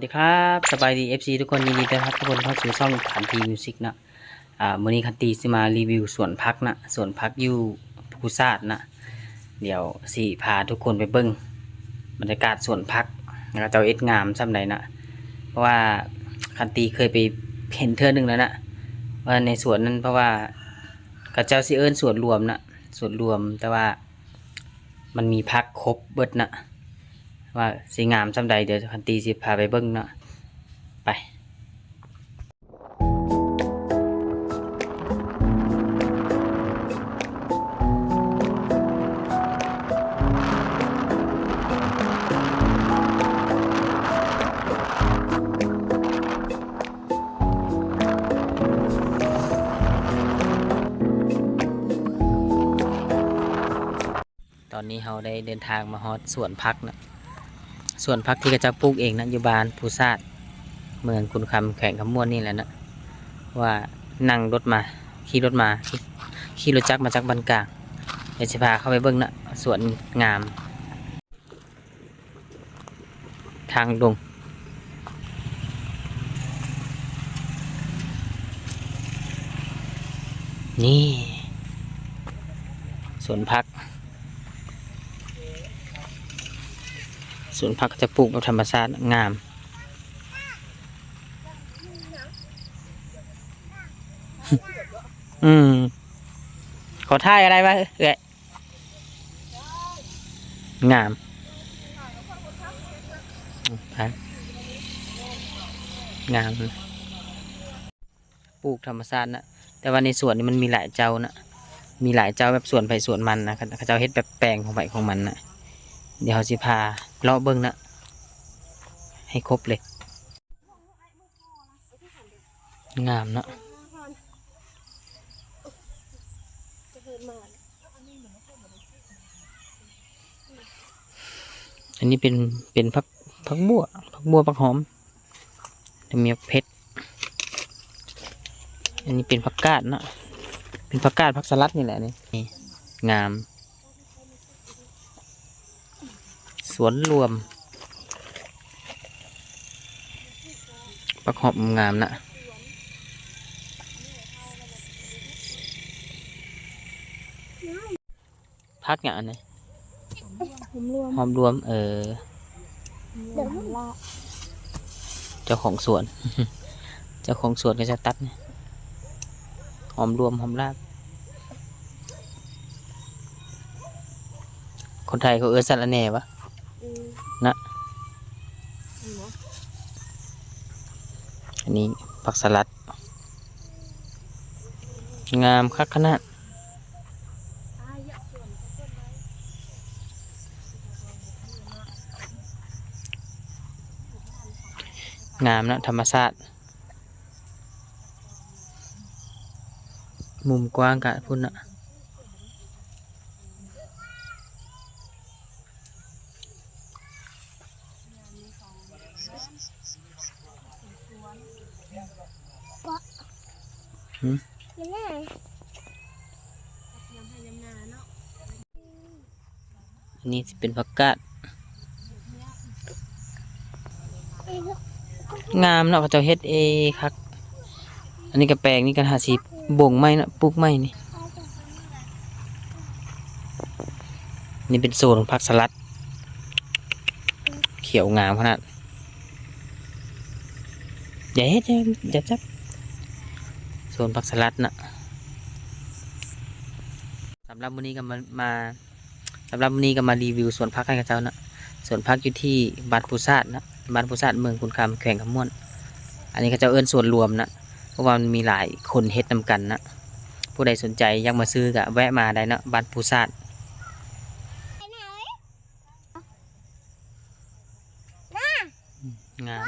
สวัสดีครับสบายดี FC ทุกคนยินดีต้อนรับทุกคนเข้าสู่ช่องขันตีมิวสิกนะอ่ามื้อนี้ขันตีสิมารีวิวสวนพักนะสวนพักอยู่ภูซาดนะเดี๋ยวสิพาทุกคนไปเบิ้งบรรยากาศสวนพักแล้วก็เจ้าเอ็ดงามซ้ำใดนะเพราะว่าขันตีเคยไปเห็นเทื่อหนึ่งแล้วนะว่าในสวนนั้นเพราะว่ากับเจ้าสิเอิญสวนรวมนะสวนรวมแต่ว่ามันมีพักครบเบิดนะ ว่าสีงามสำใดเดี๋ยวคันตีสิพาไปเบิ้งเนาะไปตอนนี้เราได้เดินทางมาฮอดสวนพักนะ ส่วนพักที่กระจะปลูกเองนะอยู่บ้านภูซาดเมืองคุณคำแข่งคำม่วนนี่แหละนะว่านั่งรถมาขี่รถมาขี่ขี่รถจักรมาจากบันกลางเดี๋ยวจะพาเข้าไปเบิ้งนะสวนงาม ทางดงนี่สวนพัก สวนผักก็จะปลูกแบบธรรมชาติงามอืม ขอท่ายอะไรวะเอ้ยงามอืมครับงาม ปลูกธรรมชาตินะแต่ว่าในสวนนี่มันมีหลายเจ้านะมีหลายเจ้าแบบสวนไปสวนมันนะเขาเจ้าเฮ็ดแบบแปลงของไปของมันนะเดี๋ยวเราสิพา เลาะเบิ้งนะให้ครบเลย งามนะอันนี้เป็นเป็นพักพักบัวพักบัวพักหอมแล้วมีเพชรอันนี้เป็นผักกาดนะเป็นผักกาดผักสลัดนี่แหละนี่งาม ส วนรวมประกอบงามนะพักอย่างอันนี้ผมรวมหอมรวม เออเดี๋ยวมันละเจ้าของสวน เจ้าของสวนก็จะตัดเนี่ยหอมรวมหอมรากคนไทยเขาเออสารแหน่วะอืม นะอันนี้ผักสลัด งามคักขนาดงามนะธรรมชาติ มุมกว้างกะพุ่นนะ มันแน่ยำให้ยำนาเนาะอันนี้สิเป็นผักกาดงามเนาะเขาเจ้าเฮ็ดเอครับอันนี้กระแปลงนี่กันหาสีบ่งไม้นะปลูกไม้นี่ นี่เป็นโซนของผักสลัด เขียวงามขนาดอย่าเฮ็ดอย่าจับ โซนผักสลัดนะสำหรับวันนี้ก็มามาสำหรับวันนี้ก็มารีวิวสวนพักให้กับเจ้านะสวนพักอยู่ที่บ้านปูซาดนะบ้านปูซาดเมืองคุณคำแขวงคำม่วน อันนี้ก็เจ้าเอิ้นส่วนรวมนะเพราะว่ามันมีหลายคนเฮ็ดนำกันนะผู้ใดสนใจอยากมาซื้อก็แวะมาได้นะบ้านปูซาดงาม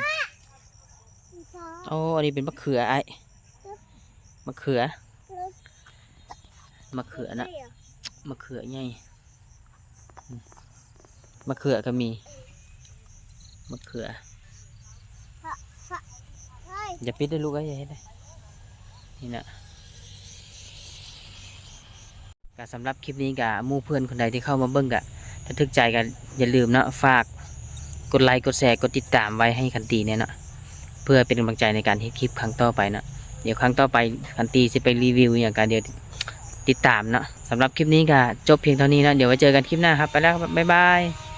โอ้อันนี้เป็นมะเขือไอ้ มะเขือมะเขือนะมะเขือไงมะเขือก็มีมะเขืออย่าปิดได้ลูกไอ้ย่าเฮ็ดได้นี่นะก็สำหรับคลิปนี้กับมู่เพื่อนคนใดที่เข้ามาเบิ่งกะถ้าทึกใจกันอย่าลืมนะฝากกดไลค์กดแชร์กดติดตามไว้ให้คันตีเนี่ยนะเพื่อเป็นกำลังใจในการเฮ็ดคลิปครั้งต่อไปนะ เดี๋ยวครั้งต่อไปคันตีจะไปรีวิวอย่างการเดี๋ยวติดตามเนาะสำหรับคลิปนี้ก็จบเพียงเท่านี้นะเดี๋ยวไว้เจอกันคลิปหน้าครับไปแล้วครับบ๊ายบาย